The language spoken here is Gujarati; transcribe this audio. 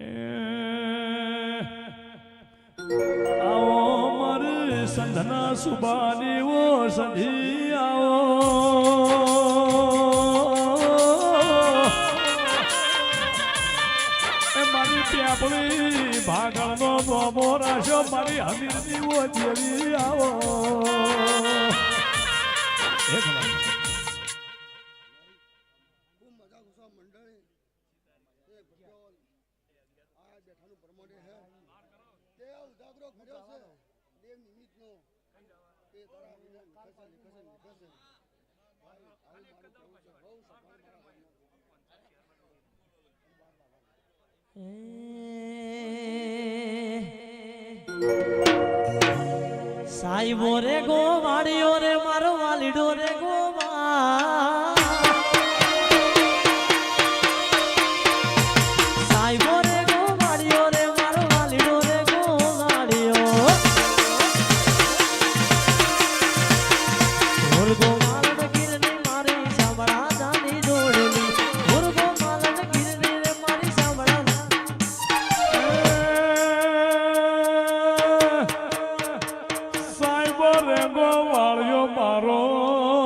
આવો. મારે સંધના સુબાની ઓ સંધી આવો મારી પ્યાપડી ભાગળનો બોબો રાશો મારી હમીરની ઓ દેવી આવો. એક મજા આ બેઠાનું પ્રમાણે હે તે ઉજાગરો કર્યો છે. દેવ નિમિત્તનો તે તારા છે લીખે છે ભાઈ આવું મારું છે. ગો, વાડીઓ રે, મારો વાલીડો રે ગો. algo